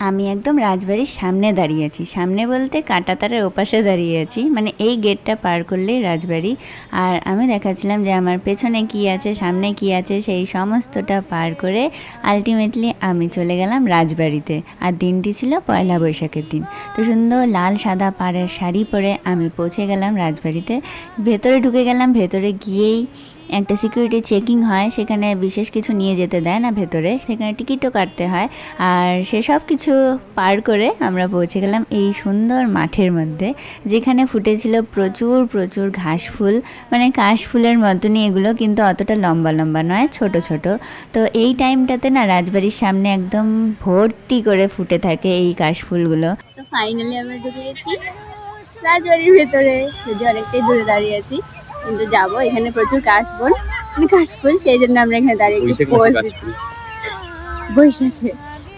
আমি একদম রাজবাড়ির সামনে দাঁড়িয়ে আছি। সামনে বলতে কাঁটাতারের ওপাশে দাঁড়িয়ে আছি। মানে এই গেটটা পার করলেই রাজবাড়ি। আর আমি দেখাচ্ছিলাম যে আমার পেছনে কি আছে, সামনে কি আছে, সেই সমস্তটা পার করে আলটিমেটলি আমি চলে গেলাম রাজবাড়িতে। আর দিনটি ছিল পয়লা বৈশাখের দিন। তো সুন্দর লাল সাদা পাড়ের শাড়ি পরে আমি পৌঁছে গেলাম রাজবাড়িতে। ভেতরে ঢুকে গেলাম, ভেতরে গিয়েই একটা সিকিউরিটি চেকিং হয়, সেখানে বিশেষ কিছু নিয়ে যেতে দেয় না ভেতরে, সেখানে টিকিটও কাটতে হয়। আর সেসব কিছু পার করে আমরা পৌঁছে গেলাম এই সুন্দর মাঠের মধ্যে, যেখানে ফুটেছিল প্রচুর প্রচুর ঘাস ফুল। মানে কাশ ফুলের মতনই এগুলো, কিন্তু অতটা লম্বা লম্বা নয়, ছোট ছোট। তো এই টাইমটাতে না রাজবাড়ির সামনে একদম ভর্তি করে ফুটে থাকে এই কাশ ফুলগুলো। তো ফাইনালি আমরা ঢুকে গেছি। রাজবাড়ির ভেতরে যদি অনেকটাই দূরে দাঁড়িয়ে আছি। কিন্তু যাব। এখানে প্রচুর কাশবন মানে কাশফুল সেই জন্য আমরা এখানে দাঁড়িয়ে একটু পোজ দিচ্ছি। বৈশাখে।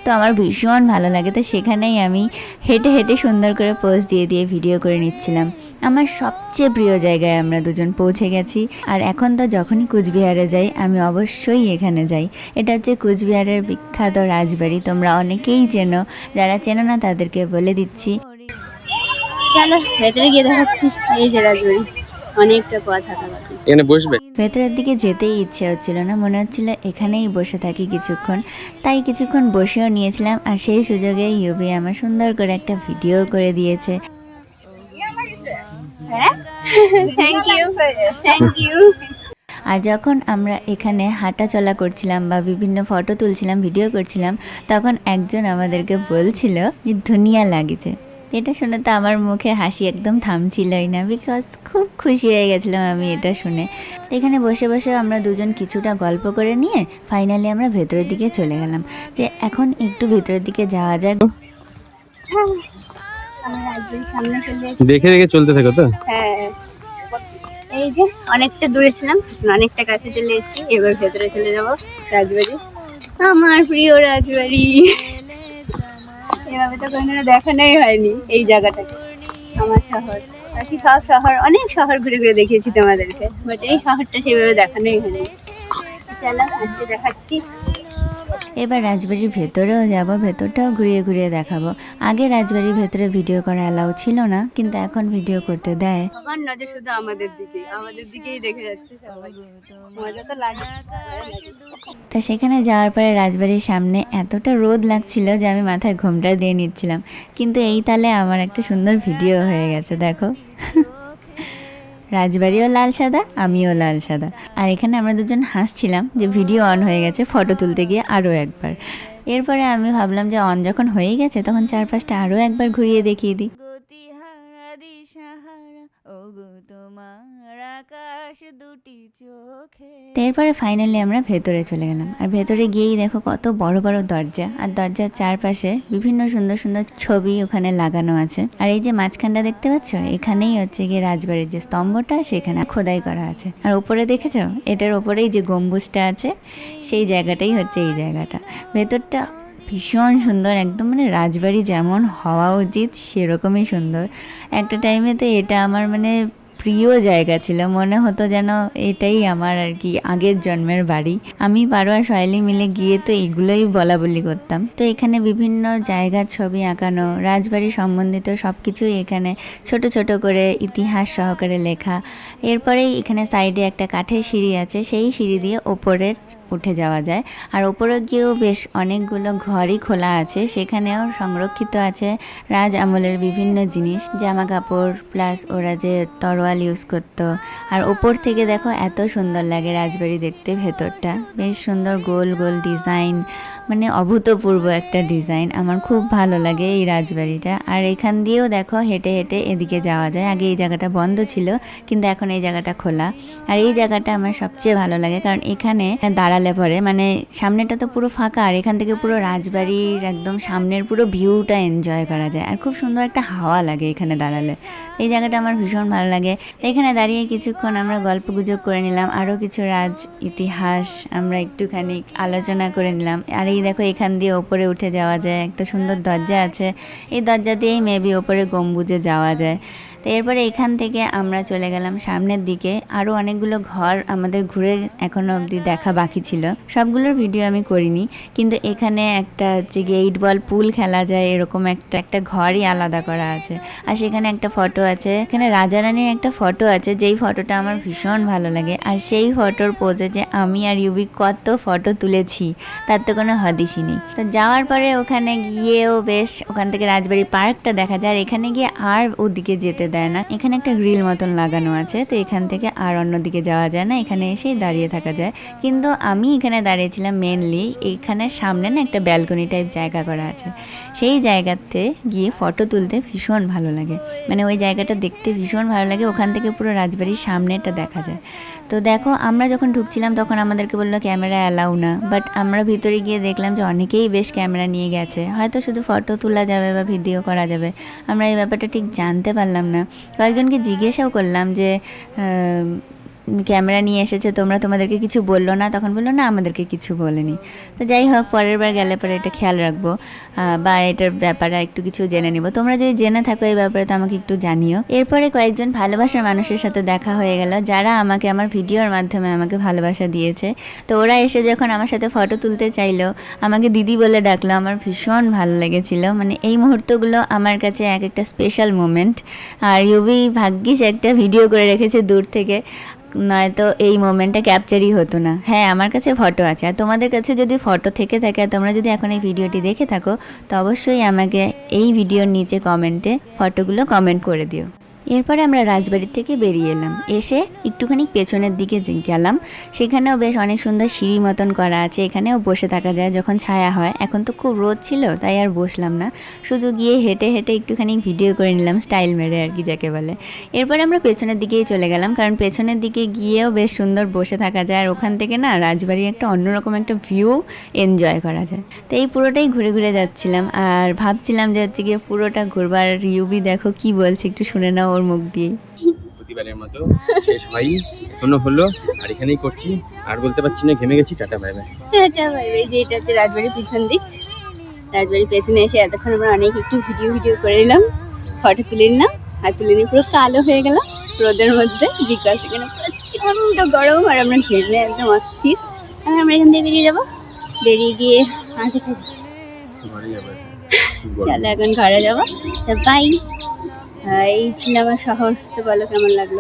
তো আমার ভীষণ ভালো লাগে তো সেখানেই আমি হেঁটে হেঁটে সুন্দর করে পোজ দিয়ে দিয়ে ভিডিও করে নিচ্ছিলাম। আমার সবচেয়ে প্রিয় জায়গায় আমরা দুজন পৌঁছে গেছি। আর এখন তো যখনই কুচবিহারে যাই আমি অবশ্যই এখানে যাই। এটা হচ্ছে কুচবিহারের বিখ্যাত রাজবাড়ি তোমরা অনেকেই চেনো। যারা চেনো না তাদেরকে বলে দিচ্ছি। চলো ভেতরে গিয়ে দেখাচ্ছি। এই যে রাজবাড়ি। অনেকটা পথ হাঁটা বাকি এখানে বসবে? ভেতরের দিকে যেতেই ইচ্ছে হচ্ছিল না মনে হচ্ছিল এখানেই বসে থাকি কিছুক্ষণ। তাই কিছুক্ষণ বসেও নিয়েছিলাম আর সেই সুযোগে ইউবি আমার সুন্দর করে একটা ভিডিও করে দিয়েছে। হ্যাঁ? থ্যাংক ইউ থ্যাংক ইউ আর যখন আমরা এখানে হাঁটা চলা করছিলাম বা বিভিন্ন ফটো তুলছিলাম ভিডিও করছিলাম তখন একজন আমাদেরকে বলছিল যে ধুনিয়া লাগিছে। এটা শুনে তো আমার মুখে হাসি একদম থামছিলই না বিকজ খুব খুশি হয়ে গেছিলাম আমি এটা শুনে। এখানে বসে বসে আমরা দুজন কিছুটা গল্প করে নিয়ে ফাইনালি আমরা ভেতরের দিকে চলে গেলাম। যে এখন একটু ভেতরের দিকে যাওয়া যাক। আমরা রাজবাড়ির সামনে দেখে দেখে চলতে থাকো তো। হ্যাঁ। এই যে অনেকটা দূরে ছিলাম অনেকটা কাছে চলে এসেছি এবার ভেতরে চলে যাব রাজবাড়ি। আমার প্রিয় রাজবাড়ি। এভাবে তো কোনোদিনও দেখানোই হয়নি এই জায়গাটাকে। আমার শহর। বাকি সব শহর, অনেক শহর ঘুরে ঘুরে দেখিয়েছি তোমাদেরকে বাট এই শহরটা সেভাবে দেখানোই হয়নি। চলো, আজকে দেখাচ্ছি। এবার রাজবাড়ির ভেতরেও যাব ভেতরটাও ঘুরিয়ে ঘুরিয়ে দেখাবো। আগে রাজবাড়ির ভেতরে ভিডিও করা অ্যালাউ ছিল না কিন্তু এখন ভিডিও করতে দেয়। সবার নজর শুধু আমাদের দিকে আমাদের দিকেই দেখে যাচ্ছে সবাই। মজা তো লাগে। তো সেখানে যাওয়ার পরে রাজবাড়ির সামনে এতটা রোদ লাগছিল যে আমি মাথায় ঘোমটা দিয়ে নিচ্ছিলাম। কিন্তু এই তালে আমার একটা সুন্দর ভিডিও হয়ে গেছে দেখো। রাজবাড়িও লাল সাদা, আমিও লাল সাদা। আর এখানে আমরা দুজন হাসছিলাম যে ভিডিও অন হয়ে গেছে ফটো তুলতে গিয়ে আরও একবার। এরপরে আমি ভাবলাম যে অন যখন হয়ে গেছে, তখন চারপাশটা আরও একবার ঘুরিয়ে দেখিয়ে দিই। তো এরপরে ফাইনালি আমরা ভেতরে চলে গেলাম। আর ভেতরে গিয়েই দেখো কত বড় বড় দরজা। আর দরজার চারপাশে বিভিন্ন সুন্দর সুন্দর ছবি ওখানে লাগানো আছে। আর এই যে মাঝখানটা দেখতে পাচ্ছ, এখানেই হচ্ছে গিয়ে রাজবাড়ির যে স্তম্ভটা, সেখানে খোদাই করা আছে। আর উপরে দেখেছ? এটার ওপরেই যে গম্বুজটা আছে, সেই জায়গাটাই হচ্ছে এই জায়গাটা। ভেতরটা ভীষণ সুন্দর, একদম মানে রাজবাড়ি যেমন হওয়া উচিত, সেরকমই সুন্দর। একটা টাইমে তো এটা আমার মানে প্রিয় জায়গা ছিল। মনে হতো যেন এটাই আমার আর কি আগের জন্মের বাড়ি। আমি বারো আর সয়ালি মিলে গিয়ে তো এগুলোই বলা বলি করতাম। তো এখানে বিভিন্ন জায়গার ছবি আঁকানো, রাজবাড়ি সম্বন্ধিত সব কিছুই এখানে ছোট ছোট করে ইতিহাস সহকারে লেখা। এরপরেই এখানে সাইডে একটা কাঠের সিঁড়ি আছে, সেই সিঁড়ি দিয়ে ওপরের উঠে যাওয়া যায়। আর ওপরে গিয়েও বেশ অনেকগুলো ঘরই খোলা আছে। সেখানেও সংরক্ষিত আছে রাজ আমলের বিভিন্ন জিনিস জামা কাপড় প্লাস ওরা যে তরোয়াল ইউজ করতো। আর ওপর থেকে দেখো এত সুন্দর লাগে রাজবাড়ি দেখতে ভেতরটা। বেশ সুন্দর গোল গোল ডিজাইন মানে অভূতপূর্ব একটা ডিজাইন। আমার খুব ভালো লাগে এই রাজবাড়িটা। আর এখান দিয়েও দেখো হেঁটে হেঁটে এদিকে যাওয়া যায়। আগে এই জায়গাটা বন্ধ ছিল, কিন্তু এখন এই জায়গাটা খোলা। আর এই জায়গাটা আমার সবচেয়ে ভালো লাগে, কারণ এখানে দাঁড়ালে পরে মানে সামনেটা তো পুরো ফাঁকা, আর এখান থেকে পুরো রাজবাড়ির একদম সামনের পুরো ভিউটা এনজয় করা যায়। আর খুব সুন্দর একটা হাওয়া লাগে এখানে দাঁড়ালে। এই জায়গাটা আমার ভীষণ ভালো লাগে। এখানে দাঁড়িয়ে কিছুক্ষণ আমরা গল্প গুজব করে নিলাম, আরও কিছু রাজ ইতিহাস আমরা একটুখানি আলোচনা করে নিলাম। আর এই দেখো, এখান দিয়ে ওপরে উঠে যাওয়া যায়। একটা সুন্দর দরজা আছে। এই দরজা দিয়েই মেবি ওপরে গম্বুজে যাওয়া যায়। এরপরে এখান থেকে আমরা চলে গেলাম সামনের দিকে। আরও অনেকগুলো ঘর আমাদের ঘুরে এখনও অবধি দেখা বাকি ছিল। সবগুলোর ভিডিও আমি করিনি, কিন্তু এখানে একটা হচ্ছে এইট বল পুল খেলা যায়, এরকম একটা একটা ঘরই আলাদা করা আছে। আর সেখানে একটা ফটো আছে। এখানে রাজা রানীর একটা ফটো আছে, যেই ফটোটা আমার ভীষণ ভালো লাগে। আর সেই ফটোর পোজে যে আমি আর ইউবি কত ফটো তুলেছি, তার তো কোনো হদিসই নেই। তো যাওয়ার পরে ওখানে গিয়েও বেশ, ওখান থেকে রাজবাড়ি পার্কটা দেখা যায়। আর এখানে গিয়ে আর ওদিকে যেতে দেয় না। এখানে একটা গ্রিল মতন লাগানো আছে, তো এখান থেকে আর অন্যদিকে যাওয়া যায় না, এখানে এসেই দাঁড়িয়ে থাকা যায়। কিন্তু আমি এখানে দাঁড়িয়েছিলাম মেনলি এখানে সামনে না একটা ব্যালকনি টাইপ জায়গা করা আছে। সেই জায়গাতে গিয়ে ফটো তুলতে ভীষণ ভালো লাগে। মানে ওই জায়গাটা দেখতে ভীষণ ভালো লাগে, ওখান থেকে পুরো রাজবাড়ির সামনেটা দেখা যায়। তো দেখো, আমরা যখন ঢুকছিলাম তখন আমাদেরকে বলল ক্যামেরা অ্যালাউ না। বাট আমরা ভিতরে গিয়ে দেখলাম যে অনেকেই বেশ ক্যামেরা নিয়ে গেছে। হয়তো শুধু ফটো তোলা যাবে বা ভিডিও করা যাবে। আমরা এই ব্যাপারটা ঠিক জানতে পারলাম না। কয়েকজনকে জিজ্ঞাসাও করলাম যে ক্যামেরা নিয়ে এসেছে, তোমরা তোমাদেরকে কিছু বলল না, তখন বলল, না, আমাদেরকে কিছু বলেনি। তো যাই হোক, পরের বার গেলে পরে এটা খেয়াল রাখব। বা এটার ব্যাপারে একটু কিছু জেনে নিব। তোমরা যদি জেনে থাকো এই ব্যাপারে, তো আমাকে একটু জানিও। এরপরে কয়েকজন ভালোবাসার মানুষের সাথে দেখা হয়ে গেল, যারা আমাকে আমার ভিডিওর মাধ্যমে আমাকে ভালোবাসা দিয়েছে। তো ওরা এসে যখন আমার সাথে ফটো তুলতে চাইলো, আমাকে দিদি বলে ডাকলো, আমার ভীষণ ভালো লেগেছিল। মানে এই মুহূর্তগুলো আমার কাছে এক একটা স্পেশাল মোমেন্ট আর ইউবি ভাগ্যিস একটা ভিডিও করে রেখেছে দূর থেকে। নয়তো এই মোমেন্টটা ক্যাপচারই হতো না। হ্যাঁ আমার কাছে ফটো আছে। আর তোমাদের কাছে যদি ফটো থেকে থাকে, আর তোমরা যদি এখন এই ভিডিওটি দেখে থাকো, তো অবশ্যই আমাকে এই ভিডিওর নিচে কমেন্টে ফটোগুলো কমেন্ট করে দিও। এরপরে আমরা রাজবাড়ির থেকে বেরিয়ে এলাম। এসে একটুখানি পেছনের দিকে গেলাম সেখানেও বেশ অনেক সুন্দর সিঁড়ি মতন করা আছে, এখানেও বসে থাকা যায় যখন ছায়া হয়। এখন তো খুব রোদ ছিল, তাই আর বসলাম না। শুধু গিয়ে হেঁটে হেঁটে একটুখানি ভিডিও করে নিলাম, স্টাইল মেরে আর কি যাকে বলে। এরপরে আমরা পেছনের দিকেই চলে গেলাম, কারণ পেছনের দিকে গিয়েও বেশ সুন্দর বসে থাকা যায়। আর ওখান থেকে না, রাজবাড়ির একটা অন্যরকম একটা ভিউ এনজয় করা যায়। তো এই পুরোটাই ঘুরে ঘুরে যাচ্ছিলাম। আর ভাবছিলাম যে হচ্ছে গিয়ে পুরোটা ঘুরবার ইউবি দেখো, কি বলছে একটু শুনে নাও ওর মুখ দিয়ে। প্রতিবারের মতো শেষ হয় এখনও হলো আর এখানেই করছি। আর বলতে পারছি না ঘেমে গেছি টাটা বাই বাই। এটা ভাই যে এটা হচ্ছে রাজবাড়ির পিছন দিক। রাজবাড়ির পেছনে এসে এতক্ষণ আমরা অনেক একটু ভিডিও ভিডিও করে নিলাম। ফটো তুলে নিলাম। আর তুলে নিয়ে পুরো কালো হয়ে গেলাম রোদের মধ্যে বিকাশ এখানে প্রচণ্ড গরম আর আমরা ঘেমে একদম অস্থির। আর আমরা এখান থেকে বেরিয়ে যাব। বেরিয়ে গিয়ে আগে ঘরে যাব। চলো এখন ঘরে যাব। তো বাই এই ছিল আমার শহর কেমন লাগল?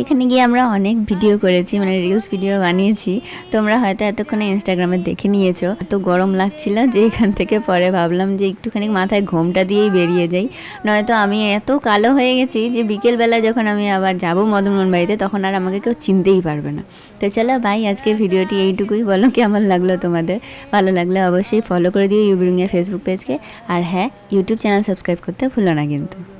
এখানে গিয়ে আমরা অনেক ভিডিও করেছি মানে রিলস ভিডিও বানিয়েছি। তোমরা হয়তো এতক্ষণে ইনস্টাগ্রামে দেখে নিয়েছো, এত গরম লাগছিল যে এখান থেকে পরে ভাবলাম যে একটুখানি মাথায় ঘোমটা দিয়েই বেরিয়ে যাই। নয়তো আমি এত কালো হয়ে গেছি যে বিকেলবেলা যখন আমি আবার যাব মদনমোহন বাড়িতে তখন আর আমাকে কেউ চিনতেই পারবে না। তো চলো ভাই আজকে ভিডিওটি এইটুকুই। বলো, কেমন লাগল তোমাদের? ভালো লাগলে অবশ্যই ফলো করে দিও ইউবিরুঙ্গিয়া ফেসবুক পেজকে আর হ্যাঁ ইউটিউব চ্যানেল সাবস্ক্রাইব করতে ভুলো না কিন্তু।